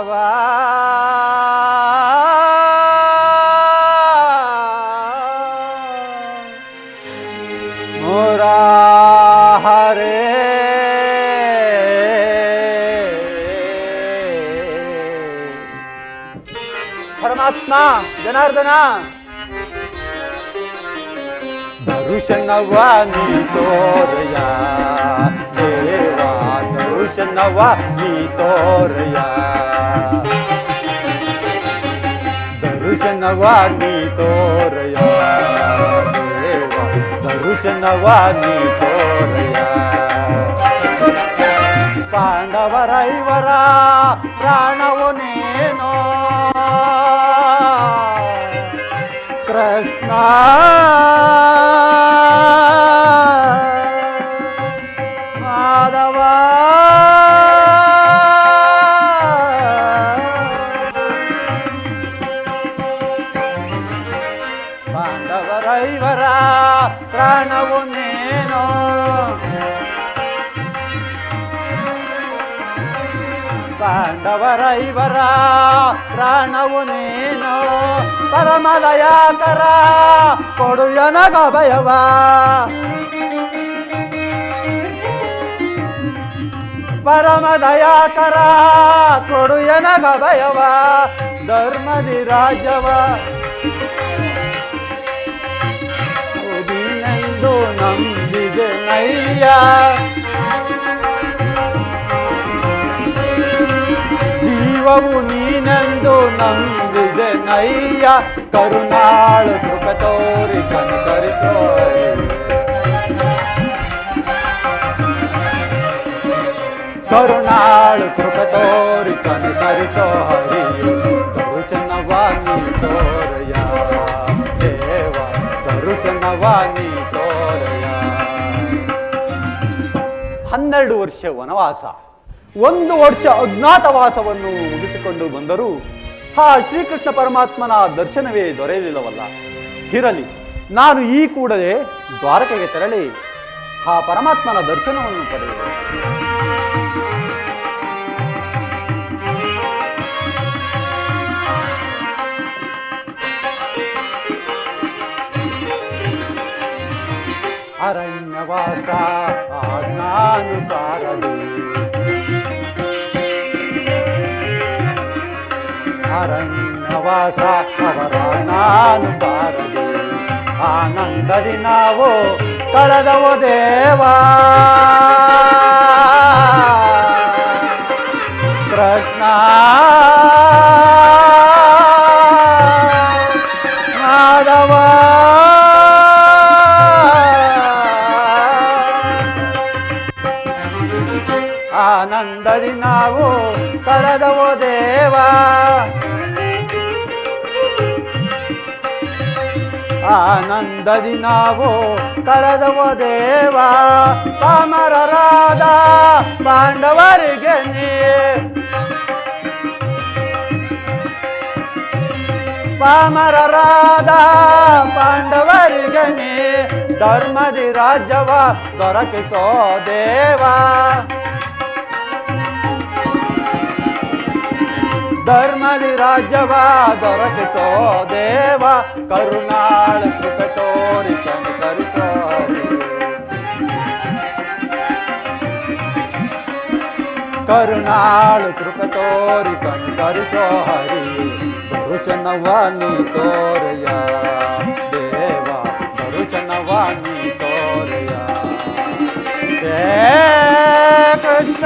ભવા મોરા હરે પરમાત્મા જનાર્દના ભરૂષણવાની તોરયા દેવા ભરૂષણવાની તોરયા દર્શનવાની તોરયા દેવા દર્શનવાની તોરયા પાંડવરૈવરા પ્રાણવો નેનો કૃષ્ણ ಪ್ರಾಣವು ನೀನು ಪಾಂಡವರೈವರ ಪ್ರಾಣವು ನೀನು ಪರಮದಯಾಕರ ಕೊಡು ಎನಗ ಭಯವ ಪರಮದಯಾಕರ ಕೊಡು ಎನಗ ಭಯವ ಧರ್ಮದಿ ರಾಜ್ಯವ ನೀನೆಂದು ನಂಬಿದೆ ನಯ್ಯ ಜೀವವು ನೀನೆಂದು ನಂಬಿದೆ ನಯ್ಯ ಕರುಣಾಳು ಕೃಪ ತೋರಿ ಕನಕರಿಸೋ ಕರುಣಾಳು ಕೃಪ ತೋರಿ ಕನಕರಿಸೋ ಹರಿಯು ಕರುಚನವಾನಿ ತೋರಯ ದೇವ ಕರುಚನವಾನಿ ತೋರಯ ಹನ್ನೆರಡು ವರ್ಷ ವನವಾಸ, ಒಂದು ವರ್ಷ ಅಜ್ಞಾತವಾಸವನ್ನು ಮುಗಿಸಿಕೊಂಡು ಬಂದರೂ ಆ ಶ್ರೀಕೃಷ್ಣ ಪರಮಾತ್ಮನ ದರ್ಶನವೇ ದೊರೆಯಲಿಲ್ಲವಲ್ಲ. ಇರಲಿ, ನಾನು ಈ ಕೂಡಲೇ ದ್ವಾರಕೆಗೆ ತೆರಳಿ ಆ ಪರಮಾತ್ಮನ ದರ್ಶನವನ್ನು ಪಡೆಯುವ. ಅರಣ್ಯವಾಸ ಆಜ್ಞಾನುಸಾರದಿ ಅರಣ್ಯವಾಸ ಅವರ ನಾನುಸಾರದಿ ಆನಂದದಿ ನಾವು ಕಳೆದವು ದೇವಾ ಕೃಷ್ಣ ಮಾಧವ ಆನಂದದಿ ನಾವು ಕಳೆದವು ದೇವಾ. ಆನಂದದಿ ನಾವು ಕಳೆದವು ದೇವಾ. ಪಾಮರರಾದ ಪಾಂಡವರಿಗೆ ನೀ ಪಾಮರರಾದ ಪಾಂಡವರಿಗೆ ನೀ ಧರ್ಮದಿ ರಾಜ್ಯವ ದೊರಕಿಸೋ ದೇವಾ. ಧರ್ಮದಿ ರಾಜ್ಯವ ದೊರಕಿಸೋ ದೇವ ಕರುಣಾಳ ಕೃಪೆ ತೋರಿ ಕನಿಕರಿಸೋ ಹರಿ. ಕರುಣಾಳು ಕೃಪೆ ತೋರಿ ಕನಿಕರಿಸೋ ಹರಿ ದರುಶನವಾನಿ ತೋರಯ ದೇವ ದರುಶನವಾನಿ ತೋರಯ ಹೇ ಕೃಷ್ಣ